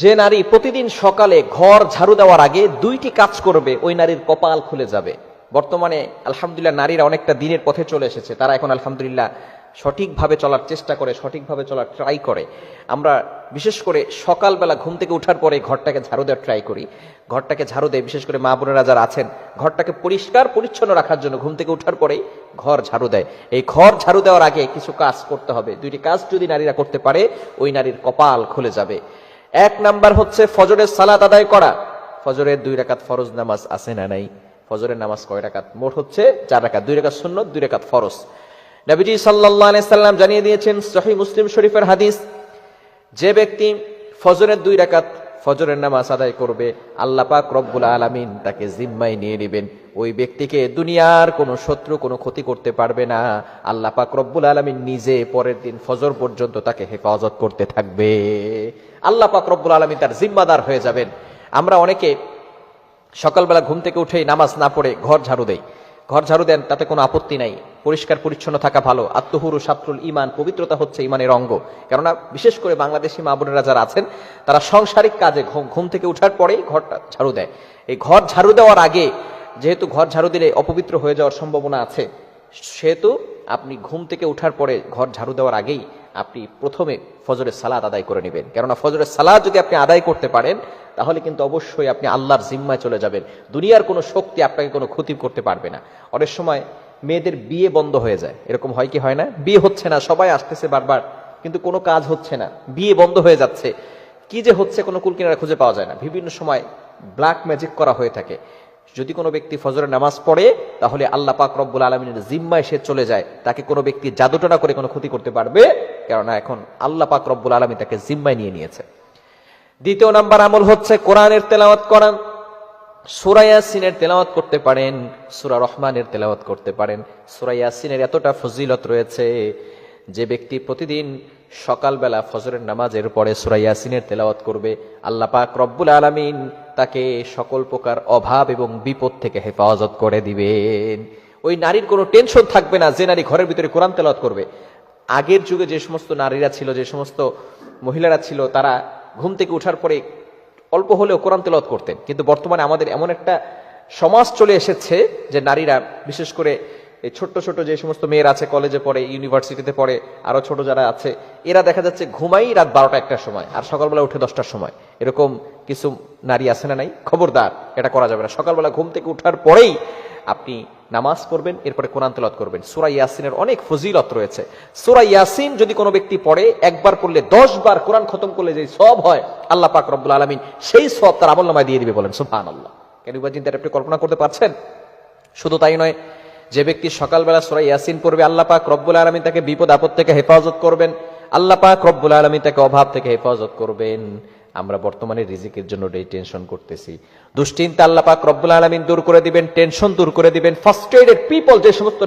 যে নারী প্রতিদিন সকালে ঘর ঝাড়ু দেওয়ার আগে দুইটি কাজ করবে, ওই নারীর কপাল খুলে যাবে। বর্তমানে, আলহামদুলিল্লাহ, নারীরা অনেকটা দিনের পথে চলে এসেছে। তারা এখন, আলহামদুলিল্লাহ, সঠিকভাবে চলার চেষ্টা করে, সঠিকভাবে চলার ট্রাই করে। আমরা, বিশেষ করে সকালবেলা ঘুম থেকে উঠার পরে ঘরটাকে ঝাড়ু দেওয়ার ট্রাই করি। ঘরটাকে ঝাড়ু দেয়, বিশেষ করে মা বোনেরা যারা আছেন, ঘরটাকে পরিষ্কার, পরিচ্ছন্ন রাখার জন্য ঘুম থেকে ওঠার পরেই ঘর ঝাড়ু দেয়। এই ঘর ঝাড়ু দেওয়ার আগে কিছু কাজ করতে হবে। দুইটি কাজ যদি নারীরা করতে পারে, ওই নারীর কপাল খুলে যাবে। এক নাম্বার হচ্ছে ফজরের সালাত আদায় করা। ফজরের দুই রাকাত ফরজ নামাজ আছে না নাই? ফজরের নামাজ কয় রাকাত? মোট হচ্ছে চার রাকাত। দুই রাকাত শূন্য দুই রাকাত ফরজ। নবীজি আলাইহি সাল্লাম জানিয়ে দিয়েছেন সহিহ মুসলিম শরীফের হাদিস, যে ব্যক্তি ফজরের দুই রাকাত ফজরের নামাজ আদায় করবে, আল্লাহ পাক রব্বুল আলামিন তাকে জিম্মায় নিয়ে নেবেন। ওই ব্যক্তিকে দুনিয়ার কোনো শত্রু, কোনো ক্ষতি করতে পারবে না। আল্লাহ পাক রব্বুল আলামিন নিজে পরের দিন ফজর পর্যন্ত তাকে হেফাজত করতে থাকবে। আল্লাহ পাক রব্বুল আলামিন তার জিম্মাদার হয়ে যাবেন। আমরা অনেকে সকালবেলা ঘুম থেকে উঠেই নামাজ না পড়ে ঘর ঝাড়ু দেই। ঘর ঝাড়ু দেন, তাতে কোনো আপত্তি নাই। পরিষ্কার, পরিচ্ছন্ন থাকা ভালো। আত্মহুরু সাত্রুল ইমান পবিত্রতা হচ্ছে ইমানের অঙ্গ। কেননা, বিশেষ করে বাংলাদেশি মা বোনেরা যারা আছেন, তারা সাংসারিক কাজে ঘুম থেকে উঠার পরেই ঘরটা ঝাড়ু দেয়। এই ঘর ঝাড়ু দেওয়ার আগে, যেহেতু ঘর ঝাড়ু দিলে অপবিত্র হয়ে যাওয়ার সম্ভাবনা আছে, সেহেতু আপনি ঘুম থেকে উঠার পরে ঘর ঝাড়ু দেওয়ার আগেই আপনি প্রথমে ফজরের সালাদ আদায় করে নেবেন। কেননা, ফজরের সালাদ যদি আপনি আদায় করতে পারেন, তাহলে কিন্তু অবশ্যই আপনি আল্লাহর জিম্মায় চলে যাবেন। দুনিয়ার কোনো শক্তি আপনাকে কোনো ক্ষতি করতে পারবে না। অনেক সময় মেয়েদের বিয়ে বন্ধ হয়ে যায়। এরকম হয় কি হয় না? বিয়ে হচ্ছে না, সবাই আসতেছে বারবার, কিন্তু কোনো কাজ হচ্ছে না। বিয়ে বন্ধ হয়ে যাচ্ছে। কি যে হচ্ছে কোনো কুলকিনারা খুঁজে পাওয়া যায় না। বিভিন্ন সময় ব্ল্যাক ম্যাজিক করা হয়ে থাকে। যদি কোনো ব্যক্তি ফজরের নামাজ পড়ে, তাহলে আল্লাহ পাক রব্বুল আলমিনের জিম্মায় সে চলে যায়। তাকে কোনো ব্যক্তি জাদুটনা করে কোনো ক্ষতি করতে পারবে, কেননা এখন আল্লাহ পাক রব্বুল আলমী তাকে জিম্মায় নিয়ে নিয়েছে। দ্বিতীয় নাম্বার আমল হচ্ছে কোরআনের তেলাওয়াত করা। সুরা ইয়াসিনের তেলাওয়াত করতে পারেন, সুরা রহমানের তেলাওয়াত করতে পারেন। সুরা ইয়াসিনের এতটা ফজিলত রয়েছে যে ব্যক্তি প্রতিদিন সকালবেলা ফজরের নামাজের পরে সুরা ইয়াসিনের তেলাওয়াত করবে। আল্লাহ পাক রব্বুল আলামিন তাকে সকল প্রকার অভাব এবং বিপদ থেকে হেফাজত করে দিবেন। ওই নারীর কোনো টেনশন থাকবে না যে নারী ঘরের ভিতরে কোরআন তেলাওয়াত করবে। আগের যুগে যে সমস্ত নারীরা ছিল, যে সমস্ত মহিলারা ছিল, তারা ঘুম থেকে ওঠার পরে অল্প হলেও কোরআন তেলত করতেন। কিন্তু বর্তমানে আমাদের এমন একটা সমাজ চলে এসেছে যে নারীরা, বিশেষ করে এই ছোট্ট ছোট যে সমস্ত মেয়েরা আছে, কলেজে পড়ে, ইউনিভার্সিটিতে পড়ে আরও ছোট যারা আছে, এরা দেখা যাচ্ছে ঘুমাই রাত বারোটা একটার সময় আর সকালবেলা উঠে দশটার সময়। এরকম কিছু নারী আছে না নাই? খবরদার, এটা করা যাবে না। সকালবেলা ঘুম থেকে উঠার পরেই আপনি নামাজ পড়বেন, এরপরে কোরআন তেলাত করবেন। সুরা ইয়াসিনের অনেক ফজিলত রয়েছে। সুরা ইয়াসিন যদি কোনো ব্যক্তি পড়ে, একবার পড়লে দশ বার কোরআন খতম করলে যে সব হয়, আল্লাহ পাক রব্বুল আলমিন সেই সব তার আমল নামায় দিয়ে দিবে বলেন সুফান আল্লাহ কেন চিন্তা আপনি কল্পনা করতে পারছেন? শুধু তাই নয়, যে ব্যক্তি সকালবেলা সুরা ইয়াসিন পড়বে, আল্লাহ পাক রব্বুল আলমী তাকে বিপদ আপদ থেকে হেফাজত করবেন। আল্লাহ পাক রব্বুল আলমী তাকে অভাব থেকে হেফাজত করবেন। আমরা বর্তমানে রিজিকের জন্য টেনশন করতেছি। দুশ্চিন্তা আল্লাপাক রব্বুল আলমিন দূর করে দিবেন, টেনশন দূর করে দিবেন ফার্স্ট ফার্স্টেডেড পিপল যে সমস্ত